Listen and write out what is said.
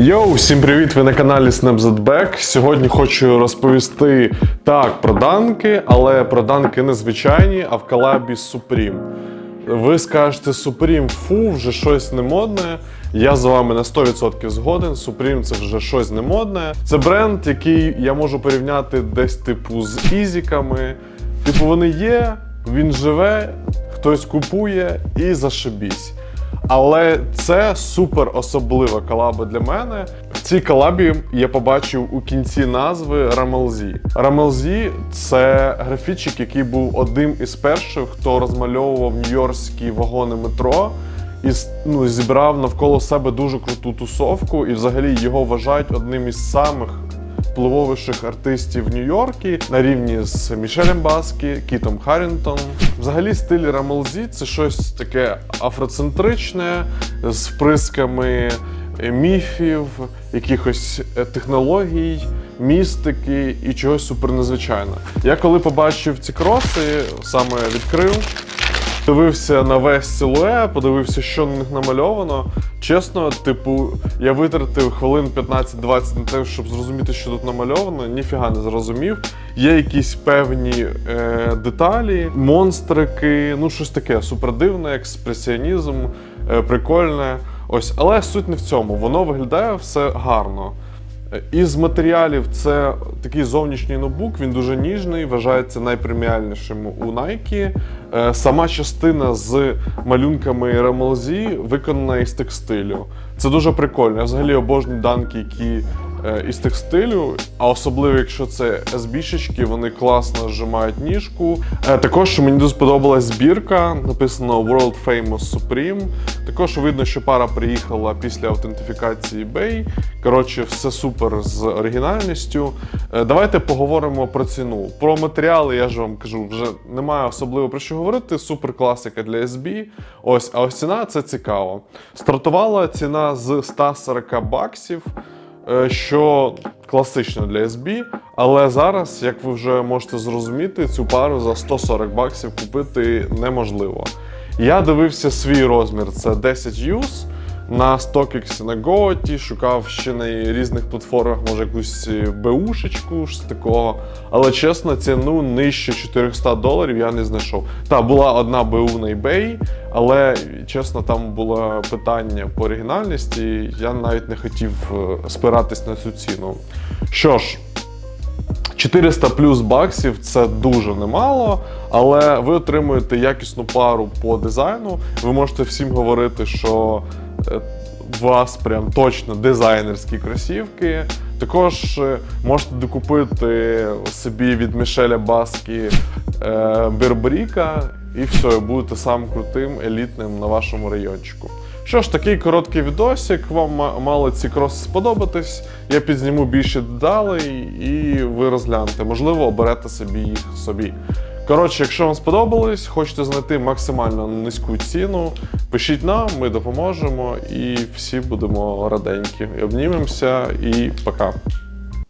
Йоу, всім привіт! Ви на каналі SnapZBack. Сьогодні хочу розповісти так про данки, але про данки не звичайні, а в колабі з Supreme. Ви скажете Supreme, фу, вже щось не модне. Я з вами на 100% згоден. Supreme це вже щось не модне. Це бренд, який я можу порівняти десь типу з ізіками. Типу, вони є, він живе, хтось купує і зашибісь. Але це супер особлива колаба для мене. В цій колабі я побачив у кінці назви Рамелзі. Рамелзі це графічик, який був одним із перших, хто розмальовував нью-йоркські вагони метро і ну, зібрав навколо себе дуже круту тусовку, і взагалі його вважають одним із самих впливовіших артистів в Нью-Йорку на рівні з Мішелем Баскі, Кітом Харрінтоном. Взагалі, стиль Рамелзі це щось таке афроцентричне з вприсками міфів, якихось е, технологій, містики і чогось супернезвичайного. Я коли побачив ці кроси, саме відкрив. Дивився на весь силует, подивився, що на них намальовано. Чесно, типу, я витратив хвилин 15-20 на те, щоб зрозуміти, що тут намальовано. Ніфіга не зрозумів. Є якісь певні е, деталі, монстрики, ну щось таке супердивне, експресіонізм, е, прикольне. Ось, але суть не в цьому. Воно виглядає все гарно. Е, Із матеріалів це такий зовнішній ноутбук, він дуже ніжний, вважається найпреміальнішим у Nike. Е, Сама частина з малюнками RMLZ виконана із текстилю. Це дуже прикольно. Я взагалі обожнюю данки, які е, із текстилю, а особливо якщо це SB-шечки, вони класно зжимають ніжку. Також мені дуже сподобалась збірка, написано World Famous Supreme. Також видно, що пара приїхала після аутентифікації eBay. Коротше, все супер з оригінальністю. Е, Давайте поговоримо про ціну. Про матеріали я ж вам кажу, вже немає особливо про що говорити. Супер класика для SB. Ось, а ось ціна це цікаво. Стартувала ціна з 140 баксів, е, що класично для SB. Але зараз, як ви вже можете зрозуміти, цю пару за 140 баксів купити неможливо. Я дивився свій розмір, це 10 юз. На StockX, на Goat, шукав ще на різних платформах, може якусь БУшечку, щось такого. Але чесно, ціну нижче 400 доларів я не знайшов. Та була одна БУ на eBay, але чесно, там було питання по оригінальності. Я навіть не хотів е, спиратись на цю ціну. Що ж, 400 плюс баксів це дуже немало, але ви отримуєте якісну пару по дизайну. Ви можете всім говорити, що е, у вас прям точно дизайнерські кросівки. Також е, можете докупити собі від Мішеля Баскі е, Берберіка, і все, будете самим крутим, елітним на вашому райончику. Що ж, такий короткий відосик. Вам мали ці кроси сподобатись. Я підзніму більше деталей, і ви розглянете. Можливо, оберете собі їх собі. Коротше, якщо вам сподобалось, хочете знайти максимально низьку ціну, пишіть нам, ми допоможемо і всі будемо раденькі. Обнімемося і пока.